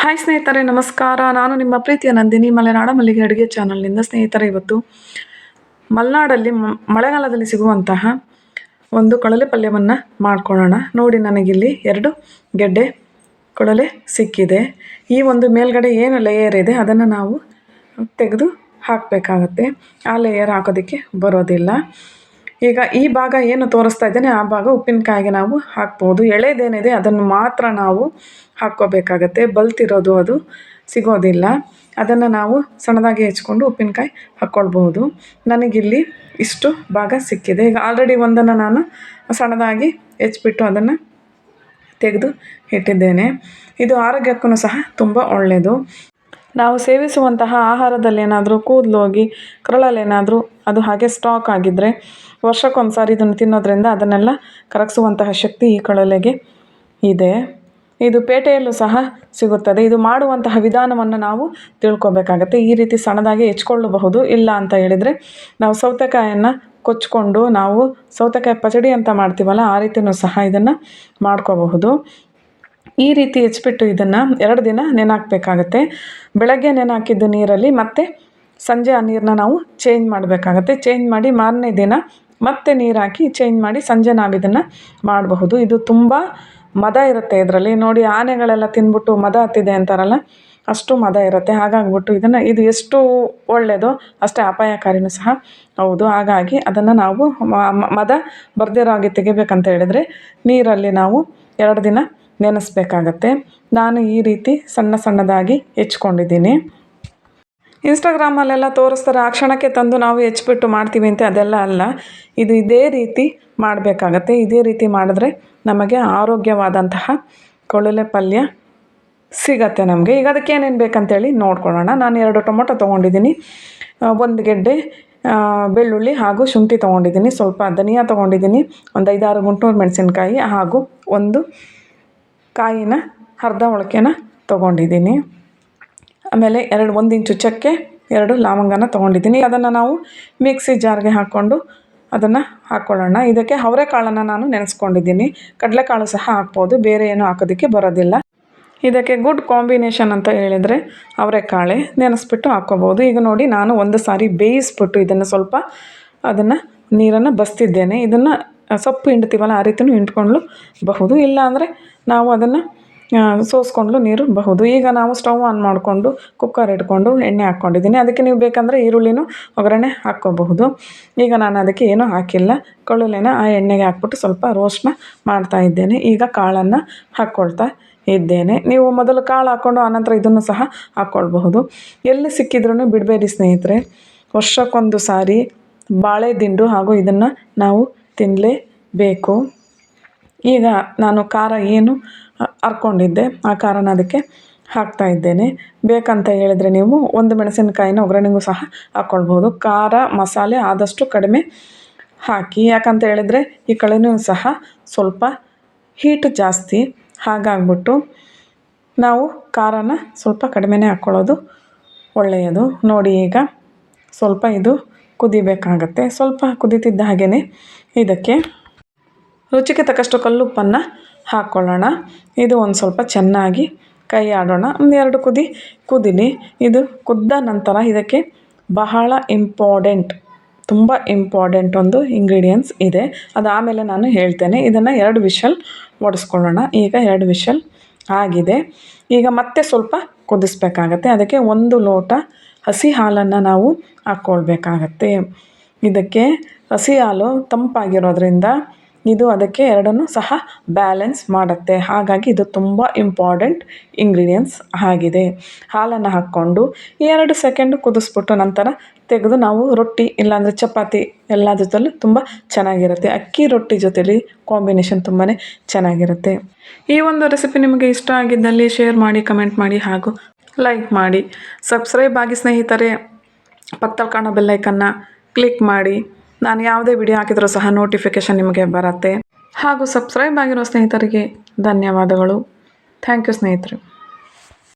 Hi ಸ್ನೇಹಿತರೆ, ನಮಸ್ಕಾರ. ನಾನು ನಿಮ್ಮ ಪ್ರೀತಿಯ ನಂದಿನಿ, ಮಲೆನಾಡ ಮಲ್ಲಿಗೆ ಅಡುಗೆ ಚಾನಲ್ನಿಂದ ಸ್ನೇಹಿತರೆ ಇವತ್ತು. ಮಲೆನಾಡಲ್ಲಿ ಮಳೆಗಾಲದಲ್ಲಿ ಸಿಗುವಂತಹ ಒಂದು ಕೊಳಲೆ ಪಲ್ಯವನ್ನು ಮಾಡ್ಕೊಳ್ಳೋಣ. ನೋಡಿ ನನಗಿಲ್ಲಿ ಎರಡು ಗೆಡ್ಡೆ ಕೊಳಲೆ ಸಿಕ್ಕಿದೆ. ಈ ಒಂದು ಮೇಲ್ಗಡೆ ಏನು ಲೇಯರ್ ಇದೆ ಅದನ್ನು ನಾವು ತೆಗೆದು ಹಾಕಬೇಕಾಗತ್ತೆ. ಆ ಲೇಯರ್ ಹಾಕೋದಕ್ಕೆ ಬರೋದಿಲ್ಲ. ಈಗ ಈ ಭಾಗ ಏನು ತೋರಿಸ್ತಾ ಇದ್ದೇನೆ, ಆ ಭಾಗ ಉಪ್ಪಿನಕಾಯಿಗೆ ನಾವು ಹಾಕ್ಬೋದು. ಎಳೆದೇನಿದೆ, ಅದನ್ನು ಮಾತ್ರ ನಾವು ಹಾಕ್ಕೋಬೇಕಾಗತ್ತೆ. ಬಲ್ತಿರೋದು ಅದು, ಸಿಗೋದಿಲ್ಲ. ಅದನ್ನು ನಾವು ಸಣ್ಣದಾಗಿ ಹೆಚ್ಕೊಂಡು ಉಪ್ಪಿನಕಾಯಿ ಹಾಕ್ಕೊಳ್ಬೋದು ನನಗಿಲ್ಲಿ ಇಷ್ಟು ಭಾಗ ಸಿಕ್ಕಿದೆ. ಈಗ ಆಲ್ರೆಡಿ ಒಂದನ್ನು ನಾನು ಸಣ್ಣದಾಗಿ ಹೆಚ್ಚಿಬಿಟ್ಟು ಅದನ್ನು ತೆಗೆದು ಇಟ್ಟಿದ್ದೇನೆ. ಇದು ಆರೋಗ್ಯಕ್ಕೂ ಸಹ ತುಂಬ ಒಳ್ಳೆಯದು ನಾವು ಸೇವಿಸುವಂತಹ ಆಹಾರದಲ್ಲಿ ಏನಾದರೂ ಕೂದಲು ಹೋಗಿ, ಕರಳಲ್ಲೇನಾದರೂ ಅದು ಹಾಗೆ ಸ್ಟಾಕ್ ಆಗಿದ್ದರೆ ವರ್ಷಕ್ಕೊಂದು ಸಾರಿ ಇದನ್ನು ತಿನ್ನೋದ್ರಿಂದ ಅದನ್ನೆಲ್ಲ ಕರಗಿಸುವಂತಹ ಶಕ್ತಿ ಈ ಕಳಲೆಗೆ ಇದೆ. ಇದು ಪೇಟೆಯಲ್ಲೂ ಸಹ ಸಿಗುತ್ತದೆ. ಇದು ಮಾಡುವಂತಹ ವಿಧಾನವನ್ನು ನಾವು ತಿಳ್ಕೊಬೇಕಾಗತ್ತೆ. ಈ ರೀತಿ ಸಣ್ಣದಾಗಿ ಹೆಚ್ಕೊಳ್ಳಬಹುದು. ಇಲ್ಲ ಅಂತ ಹೇಳಿದರೆ ನಾವು ಸೌತೆಕಾಯನ್ನು ಕೊಚ್ಕೊಂಡು ನಾವು ಸೌತೆಕಾಯಿ ಪಚಡಿ ಅಂತ ಮಾಡ್ತೀವಲ್ಲ, ಆ ರೀತಿಯೂ ಸಹ ಇದನ್ನು ಮಾಡ್ಕೋಬಹುದು. ಈ ರೀತಿ ಹೆಚ್ಚಿಬಿಟ್ಟು ಇದನ್ನು ಎರಡು ದಿನ ನೆನಾಕಬೇಕಾಗತ್ತೆ. ಬೆಳಗ್ಗೆ ನೆನಾಕಿದ್ದು ನೀರಲ್ಲಿ ಮತ್ತೆ ಸಂಜೆ ಆ ನೀರನ್ನ ನಾವು ಚೇಂಜ್ ಮಾಡಬೇಕಾಗತ್ತೆ. ಚೇಂಜ್ ಮಾಡಿ ಮಾರನೇ ದಿನ ಮತ್ತೆ ನೀರು ಹಾಕಿ ಚೇಂಜ್ ಮಾಡಿ ಸಂಜೆ ನಾವು ಇದನ್ನು ಮಾಡಬಹುದು. ಇದು ತುಂಬ ಮದ ಇರುತ್ತೆ ಇದರಲ್ಲಿ. ನೋಡಿ ಆನೆಗಳೆಲ್ಲ ತಿಂದ್ಬಿಟ್ಟು ಮದ ಹತ್ತಿದೆ ಅಂತಾರಲ್ಲ, ಅಷ್ಟು ಮದ ಇರುತ್ತೆ. ಹಾಗಾಗ್ಬಿಟ್ಟು ಇದನ್ನು ಇದು ಎಷ್ಟು ಒಳ್ಳೆಯದೋ ಅಷ್ಟೇ ಅಪಾಯಕಾರಿನೂ ಸಹ. ಹೌದು, ಹಾಗಾಗಿ ಅದನ್ನು ನಾವು ಮದ ಬರ್ದಿರೋ ಹಾಗೆ ತೆಗಿಬೇಕಂತ ಹೇಳಿದರೆ ನೀರಲ್ಲಿ ನಾವು ಎರಡು ದಿನ ನೆನೆಸ್ಬೇಕಾಗತ್ತೆ. ನಾನು ಈ ರೀತಿ ಸಣ್ಣ ಸಣ್ಣದಾಗಿ ಹೆಚ್ಕೊಂಡಿದ್ದೀನಿ. ಇನ್ಸ್ಟಾಗ್ರಾಮಲ್ಲೆಲ್ಲ ತೋರಿಸ್ತಾರೆ ಆ ಕ್ಷಣಕ್ಕೆ ತಂದು ನಾವು ಹೆಚ್ಚಿಬಿಟ್ಟು ಮಾಡ್ತೀವಿ ಅಂತ. ಅದೆಲ್ಲ ಅಲ್ಲ. ಇದು ಇದೇ ರೀತಿ ಮಾಡಬೇಕಾಗತ್ತೆ. ಇದೇ ರೀತಿ ಮಾಡಿದ್ರೆ ನಮಗೆ ಆರೋಗ್ಯವಾದಂತಹ ಕೊಳಲೆ ಪಲ್ಯ ಸಿಗತ್ತೆ ನಮಗೆ. ಈಗ ಅದಕ್ಕೆ ಏನೇನು ಬೇಕಂತೇಳಿ ನೋಡ್ಕೊಳ್ಳೋಣ. ನಾನು ಎರಡು ಟೊಮೊಟೊ ತೊಗೊಂಡಿದ್ದೀನಿ. ಒಂದು ಗೆಡ್ಡೆ ಬೆಳ್ಳುಳ್ಳಿ ಹಾಗೂ ಶುಂಠಿ ತೊಗೊಂಡಿದ್ದೀನಿ. ಸ್ವಲ್ಪ ಧನಿಯಾ ತೊಗೊಂಡಿದ್ದೀನಿ. ಒಂದು ಐದಾರು ಗುಂಟೂರು ಮೆಣಸಿನ್ಕಾಯಿ ಹಾಗೂ ಒಂದು ಕಾಯಿನ ಅರ್ಧ ಮೊಳಕೆನ ತೊಗೊಂಡಿದ್ದೀನಿ. ಆಮೇಲೆ ಎರಡು ಒಂದು ಇಂಚು ಚಕ್ಕೆ, ಎರಡು ಲವಂಗನ ತೊಗೊಂಡಿದ್ದೀನಿ. ಅದನ್ನು ನಾವು ಮಿಕ್ಸಿ ಜಾರ್ಗೆ ಹಾಕ್ಕೊಂಡು ಅದನ್ನು ಹಾಕ್ಕೊಳ್ಳೋಣ ಇದಕ್ಕೆ ಅವರೆಕಾಳನ್ನು ನಾನು ನೆನೆಸ್ಕೊಂಡಿದ್ದೀನಿ. ಕಡಲೆಕಾಳು ಸಹ ಹಾಕ್ಬೋದು, ಬೇರೆ ಏನೂ ಹಾಕೋದಕ್ಕೆ ಬರೋದಿಲ್ಲ. ಇದಕ್ಕೆ ಗುಡ್ ಕಾಂಬಿನೇಷನ್ ಅಂತ ಹೇಳಿದರೆ ಅವರೆಕಾಳೆ ನೆನೆಸ್ಬಿಟ್ಟು ಹಾಕ್ಕೋಬೋದು. ಈಗ ನೋಡಿ, ನಾನು ಒಂದು ಸಾರಿ ಬೇಯಿಸ್ಬಿಟ್ಟು ಇದನ್ನು ಸ್ವಲ್ಪ ಅದನ್ನು ನೀರನ್ನು ಬಸ್ತಿದ್ದೇನೆ. ಇದನ್ನು ಸೊಪ್ಪು ಹಿಂಡ್ತೀವಲ್ಲ, ಆ ರೀತಿಯೂ ಹಿಂಡ್ಕೊಂಡು ಬಹುದು. ಇಲ್ಲ ಅಂದರೆ ನಾವು ಅದನ್ನು ಸೋಸ್ಕೊಂಡು ನೀರು ಬಹುದು. ಈಗ ನಾವು ಸ್ಟವ್ ಆನ್ ಮಾಡಿಕೊಂಡು, ಕುಕ್ಕರ್ ಇಟ್ಕೊಂಡು, ಎಣ್ಣೆ ಹಾಕ್ಕೊಂಡಿದ್ದೀನಿ. ಅದಕ್ಕೆ ನೀವು ಬೇಕಂದರೆ ಈರುಳ್ಳಿನೂ ಒಗ್ಗರಣೆ ಹಾಕ್ಕೋಬಹುದು. ಈಗ ನಾನು ಅದಕ್ಕೆ ಏನೂ ಹಾಕಿಲ್ಲ. ಕಳುಲೆನ ಆ ಎಣ್ಣೆಗೆ ಹಾಕ್ಬಿಟ್ಟು ಸ್ವಲ್ಪ ರೋಸ್ಟ್ನ ಮಾಡ್ತಾ ಇದ್ದೇನೆ. ಈಗ ಕಾಳನ್ನು ಹಾಕ್ಕೊಳ್ತಾ ಇದ್ದೇನೆ. ನೀವು ಮೊದಲು ಕಾಳು ಹಾಕ್ಕೊಂಡು ಆನಂತರ ಇದನ್ನು ಸಹ ಹಾಕ್ಕೊಳ್ಬಹುದು. ಎಲ್ಲಿ ಸಿಕ್ಕಿದ್ರೂ ಬಿಡಬೇಡಿ ಸ್ನೇಹಿತರೆ. ವರ್ಷಕ್ಕೊಂದು ಸಾರಿ ಬಾಳೆ ದಿಂಡು ಹಾಗೂ ಇದನ್ನು ನಾವು ತಿನ್ನಲೇಬೇಕು ಈಗ ನಾನು ಖಾರ ಏನು ಅರ್ಕೊಂಡಿದ್ದೆ, ಆ ಖಾರನ ಅದಕ್ಕೆ ಹಾಕ್ತಾ ಇದ್ದೇನೆ. ಬೇಕಂತ ಹೇಳಿದರೆ ನೀವು ಒಂದು ಮೆಣಸಿನಕಾಯಿನ ಒಗ್ಗರಣೆಗೂ ಸಹ ಹಾಕ್ಕೊಳ್ಬೋದು ಖಾರ ಮಸಾಲೆ ಆದಷ್ಟು ಕಡಿಮೆ ಹಾಕಿ, ಯಾಕಂತ ಹೇಳಿದರೆ ಈ ಕಳೆನೂ ಸಹ ಸ್ವಲ್ಪ ಹೀಟ್ ಜಾಸ್ತಿ ಹಾಗಾಗ್ಬಿಟ್ಟು ನಾವು ಖಾರನ ಸ್ವಲ್ಪ ಕಡಿಮೆನೇ ಹಾಕ್ಕೊಳ್ಳೋದು ಒಳ್ಳೆಯದು. ನೋಡಿ ಈಗ ಸ್ವಲ್ಪ ಇದು ಕುದಿಬೇಕಾಗತ್ತೆ. ಸ್ವಲ್ಪ ಕುದೀತಿದ್ದ ಹಾಗೆಯೇ ಇದಕ್ಕೆ ರುಚಿಗೆ ತಕ್ಕಷ್ಟು ಕಲ್ಲುಪ್ಪನ್ನು ಹಾಕ್ಕೊಳ್ಳೋಣ ಇದು ಒಂದು ಸ್ವಲ್ಪ ಚೆನ್ನಾಗಿ ಕೈ ಆಡೋಣ. ಒಂದು ಎರಡು ಕುದಿ, ಕುದಿಲಿ. ಇದು ಕುದ್ದ ನಂತರ ಇದಕ್ಕೆ ಬಹಳ ಇಂಪಾರ್ಟೆಂಟ್ ತುಂಬ ಇಂಪಾರ್ಟೆಂಟ್ ಒಂದು ಇಂಗ್ರೀಡಿಯೆಂಟ್ಸ್ ಇದೆ. ಅದು ಆಮೇಲೆ ನಾನು ಹೇಳ್ತೇನೆ, ಇದನ್ನು ಎರಡು ವಿಷಲ್ ಒಡಿಸ್ಕೊಳ್ಳೋಣ. ಈಗ ಎರಡು ವಿಷಲ್ ಆಗಿದೆ. ಈಗ ಮತ್ತೆ ಸ್ವಲ್ಪ ಕುದಿಸ್ಬೇಕಾಗತ್ತೆ. ಅದಕ್ಕೆ ಒಂದು ಲೋಟ ಹಸಿ ಹಾಲನ್ನು ನಾವು ಹಾಕ್ಕೊಳ್ಬೇಕಾಗತ್ತೆ ಇದಕ್ಕೆ ಹಸಿ ಹಾಲು ತಂಪಾಗಿರೋದ್ರಿಂದ ಇದು ಅದಕ್ಕೆ ಎರಡನ್ನೂ ಸಹ ಬ್ಯಾಲೆನ್ಸ್ ಮಾಡುತ್ತೆ. ಹಾಗಾಗಿ ಇದು ತುಂಬ ಇಂಪಾರ್ಟೆಂಟ್ ಇಂಗ್ರೀಡಿಯೆಂಟ್ಸ್ ಆಗಿದೆ. ಹಾಲನ್ನು ಹಾಕ್ಕೊಂಡು ಎರಡು ಸೆಕೆಂಡ್ ಕುದಿಸ್ಬಿಟ್ಟು ನಂತರ ತೆಗೆದು ನಾವು ರೊಟ್ಟಿ ಇಲ್ಲಾಂದರೆ ಚಪಾತಿ ಎಲ್ಲ ಜೊತೆಲೂ ತುಂಬ ಚೆನ್ನಾಗಿರುತ್ತೆ. ಅಕ್ಕಿ ರೊಟ್ಟಿ ಜೊತೆಲಿ ಕಾಂಬಿನೇಷನ್ ತುಂಬಾ ಚೆನ್ನಾಗಿರುತ್ತೆ. ಈ ಒಂದು ರೆಸಿಪಿ ನಿಮಗೆ ಇಷ್ಟ ಆಗಿದ್ದಲ್ಲಿ ಶೇರ್ ಮಾಡಿ ಕಮೆಂಟ್ ಮಾಡಿ ಹಾಗೂ ಲೈಕ್ ಮಾಡಿ. ಸಬ್ಸ್ಕ್ರೈಬ್ ಆಗಿ ಸ್ನೇಹಿತರೆ. ಪಕ್ಕದಲ್ಲಿ ಕಾಣೋ ಬೆಲ್ಲೈಕನ್ನು ಕ್ಲಿಕ್ ಮಾಡಿ. ನಾನು ಯಾವುದೇ ವಿಡಿಯೋ ಹಾಕಿದರೂ ಸಹ ನೋಟಿಫಿಕೇಶನ್ ನಿಮಗೆ ಬರುತ್ತೆ. ಹಾಗೂ ಸಬ್ಸ್ಕ್ರೈಬ್ ಆಗಿರೋ ಸ್ನೇಹಿತರಿಗೆ ಧನ್ಯವಾದಗಳು. ಥ್ಯಾಂಕ್ ಯು ಸ್ನೇಹಿತರೆ.